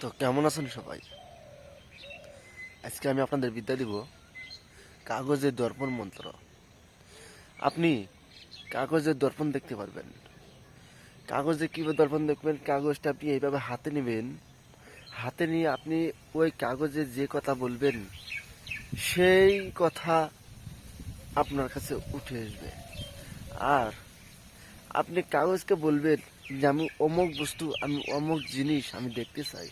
তো কেমন আছেন সবাই? আজকে আমি আপনাদের বিদ্যা দিব কাগজের দর্পণ মন্ত্র। আপনি কাগজের দর্পণ দেখতে পারবেন। কাগজে কীভাবে দর্পণ দেখবেন? কাগজটা আপনি এইভাবে হাতে নেবেন। হাতে নিয়ে আপনি ওই কাগজে যে কথা বলবেন, সেই কথা আপনার কাছে উঠে আসবে। আর আপনি কাগজকে বলবেন যে, আমি অমুক বস্তু, আমি অমুক জিনিস, আমি দেখতে চাই।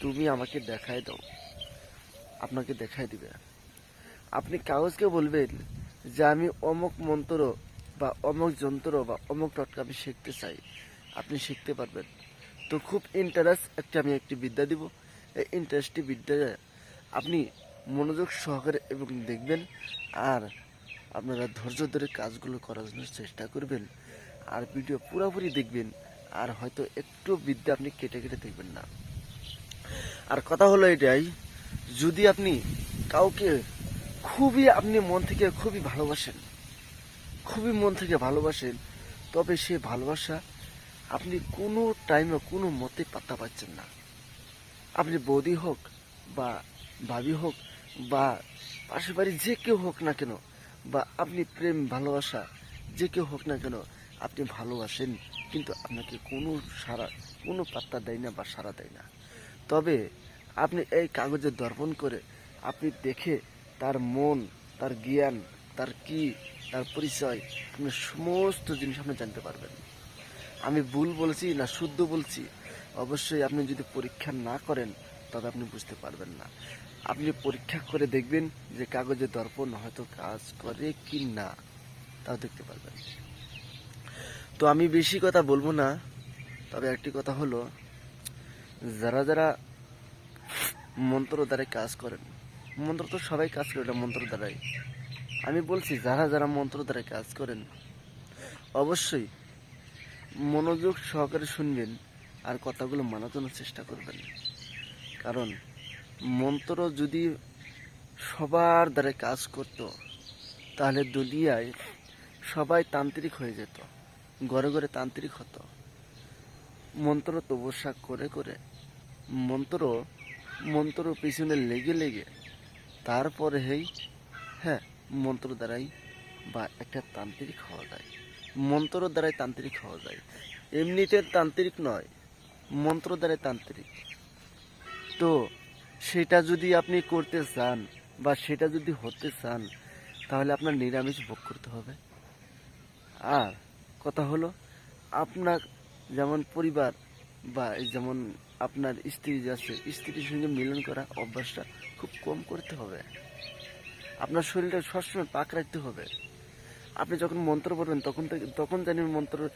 তুমি আমাকে দেখায় দাও। আপনাকে দেখাই দিবে। আপনি কাগজকে বলবেন যে আমি অমুক মন্ত্র বা অমুক যন্ত্র বা অমুক টটকা আমি শিখতে চাই। আপনি শিখতে পারবেন। তো খুব ইন্টারেস্ট একটা আমি একটি বিদ্যা দিব। এই ইন্টারেস্টটি বিদ্যা আপনি মনোযোগ সহকারে এবং দেখবেন আর আপনারা ধৈর্য ধরে কাজগুলো করার জন্য চেষ্টা করবেন। আর ভিডিও পুরোপুরি দেখবেন। আর হয়তো একটু বিদ্যা আপনি কেটে কেটে দেখবেন না। আর কথা হলো এটাই, যদি আপনি কাউকে খুবই, আপনি মন থেকে খুবই ভালোবাসেন, খুবই মন থেকে ভালোবাসেন, তবে সে ভালোবাসা আপনি কোনো টাইমে কোনো মতে পাত্তা পাচ্ছেন না। আপনি বৌদি হোক বা ভাবি হোক বা পাশের বাড়ি যে কেউ হোক না কেন, বা আপনি প্রেম, ভালোবাসা যে কেউ হোক না কেন, আপনি ভালোবাসেন, কিন্তু আপনাকে কোনো সারা কোনো পাত্তা দেয় না বা সারা দেয় না। তবে আপনি এই কাগজে দর্পণ করে আপনি দেখে তার মন, তার জ্ঞান, তার কি, তার পরিচয়, আপনি সমস্ত জিনিস আপনি জানতে পারবেন। আমি ভুল বলছি না শুদ্ধ বলছি? অবশ্যই আপনি যদি পরীক্ষা না করেন, তবে আপনি বুঝতে পারবেন না। আপনি পরীক্ষা করে দেখবেন যে কাগজে দর্পণ হয়তো কাজ করে কি না, তাও দেখতে পারবেন। তো আমি বেশি কথা বলব না, তবে একটি কথা হলো যারা যারা মন্ত্র দ্বারাই কাজ করেন, মন্ত্র তো সবাই কাজ করে মন্ত্র দ্বারাই। আমি বলছি, যারা যারা মন্ত্র দ্বারাই কাজ করেন, অবশ্যই মনোযোগ সহকারে শুনবেন আর কথাগুলো মানার জন্য চেষ্টা করবেন। কারণ মন্ত্র যদি সবার দ্বারা কাজ করত, তাহলে দুনিয়ায় সবাই তান্ত্রিক হয়ে যেত, ঘরে ঘরে তান্ত্রিক হতো। মন্ত্র তপস্যা করে করে মন্ত্র মন্ত্র পিছনে লেগে লেগে তারপরে হেই হ্যাঁ মন্ত্র দ্বারাই বা একটা তান্ত্রিক হওয়া যায়। মন্ত্র দ্বারাই তান্ত্রিক হওয়া যায়। এমনিতে তান্ত্রিক নয়, মন্ত্র দ্বারাই তান্ত্রিক। তো সেটা যদি আপনি করতে চান বা সেটা যদি হতে চান, তাহলে আপনার নিরামিষ ভোগ করতে হবে। আর কথা হলো, আপনার যেমন পরিবার বা যেমন আপনার স্ত্রী যে আছে, স্ত্রীর সঙ্গে মিলন করা অভ্যাসটা খুব কম করতে হবে। আপনার শরীরটা সবসময় পাক রাখতে হবে। আপনি যখন মন্ত্র পড়বেন, তখন থেকে, তখন জানি মন্ত্র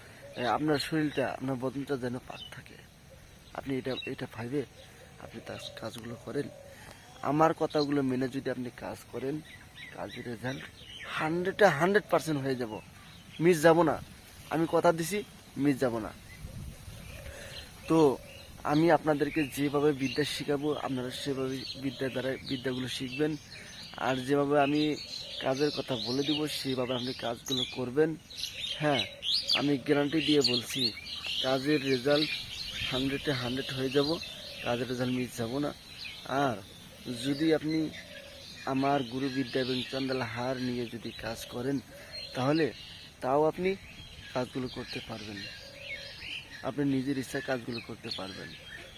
আপনার শরীরটা, আপনার বদনটা যেন পাক থাকে। আপনি এটা এটা ভাইবে, আপনি তার কাজগুলো করেন। আমার কথাগুলো মেনে যদি আপনি কাজ করেন, কাজের রেজাল্ট হান্ড্রেডে হান্ড্রেড পার্সেন্ট হয়ে যাব। মিস যাব না। আমি কথা দিছি, মিস যাব না। তো আমি আপনাদেরকে যেভাবে বিদ্যা শেখাবো, আপনারা সেভাবে বিদ্যা দ্বারা বিদ্যাগুলো শিখবেন। আর যেভাবে আমি কাজের কথা বলে দিব, সেভাবে আপনি কাজগুলো করবেন। হ্যাঁ আমি গ্যারান্টি দিয়ে বলছি, কাজের রেজাল্ট হান্ড্রেডে হান্ড্রেড হয়ে যাব, কাজের রেজাল্ট মিস যাব না। আর যদি আপনি আমার গুরু বিদ্যা এবং চন্দাল হার নিয়ে যদি কাজ করেন, তাহলে তাও আপনি কাজগুলো করতে পারবেন। আপনি নিজের ইচ্ছায় কাজগুলো করতে পারবেন।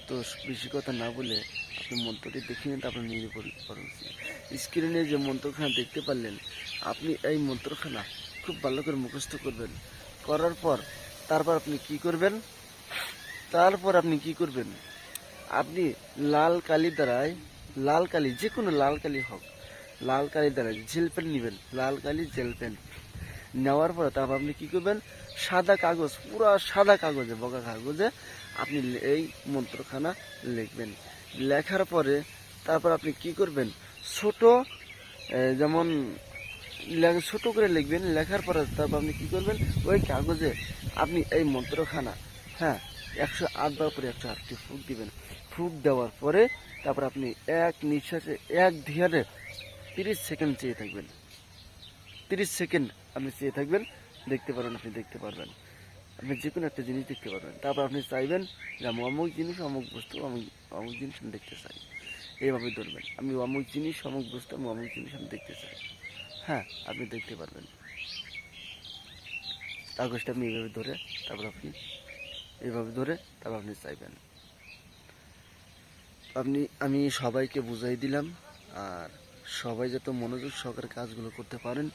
তো বেশি কথা না বলে আপনি মন্ত্রটি দেখে নিন, তারপর নিজে করেন স্ক্রিনে যে মন্ত্রখানা দেখতে পারলেন, আপনি এই মন্ত্রখানা খুব ভালো করে মুখস্থ করবেন। করার পর তারপর আপনি কি করবেন? তারপর আপনি কি করবেন? আপনি লাল কালি দ্বারাই লাল কালি যে কোনো লাল কালি হোক, লাল কালি দ্বারা জেল পেন নেবেন। লাল কালি জেল পেন নেওয়ার পরে তারপর আপনি কি করবেন? সাদা কাগজ, পুরো সাদা কাগজে, বগা কাগজে আপনি এই মন্ত্রখানা লিখবেন। লেখার পরে তারপর আপনি কি করবেন? ছোট যেমন ছোট করে লিখবেন। লেখার পরে তারপর আপনি কি করবেন? ওই কাগজে আপনি এই মন্ত্রখানা হ্যাঁ একশো আটবার করে একশো আটটি ফুক দিবেন। ফুক দেওয়ার পরে তারপর আপনি এক নিঃশ্বাসে, এক ধিয়ারে তিরিশ সেকেন্ড চেয়ে থাকবেন। তিরিশ সেকেন্ড আপনি চেয়ে থাকবেন, দেখতে পারবেন আপনি দেখতে পারবেন। আপনি যে কোনো একটা জিনিস দেখতে পারবেন। তারপর আপনি চাইবেন যে আমি অমুক জিনিস, অমুক বস্তু অমুক অমুক জিনিস আমি দেখতে চাই। এইভাবে ধরবেন। আমি অমুক জিনিস, অমুক বস্তু, আমি অমুক জিনিস আমি দেখতে চাই। হ্যাঁ আপনি দেখতে পারবেন। কাগজটা আপনি এইভাবে ধরে, তারপর আপনি এইভাবে ধরে, তারপর আপনি চাইবেন। আপনি, আমি সবাইকে বুঝাই দিলাম, আর সবাই যাতে মনোযোগ সহকারে কাজগুলো করতে পারেন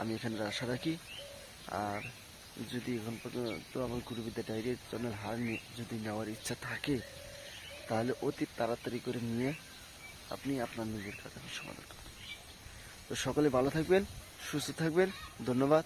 আমি এখানে আশা রাখি। আর যদি এখন পর্যন্ত আমার গুরুবিদ্যা ডায়েরি চ্যানেল হার যদি নেওয়ার ইচ্ছা থাকে, তাহলে অতি তাড়াতাড়ি করে নিয়ে আপনি আপনার নিজের কাজ সমাধান করুন তো সকলে ভালো থাকবেন, সুস্থ থাকবেন, ধন্যবাদ।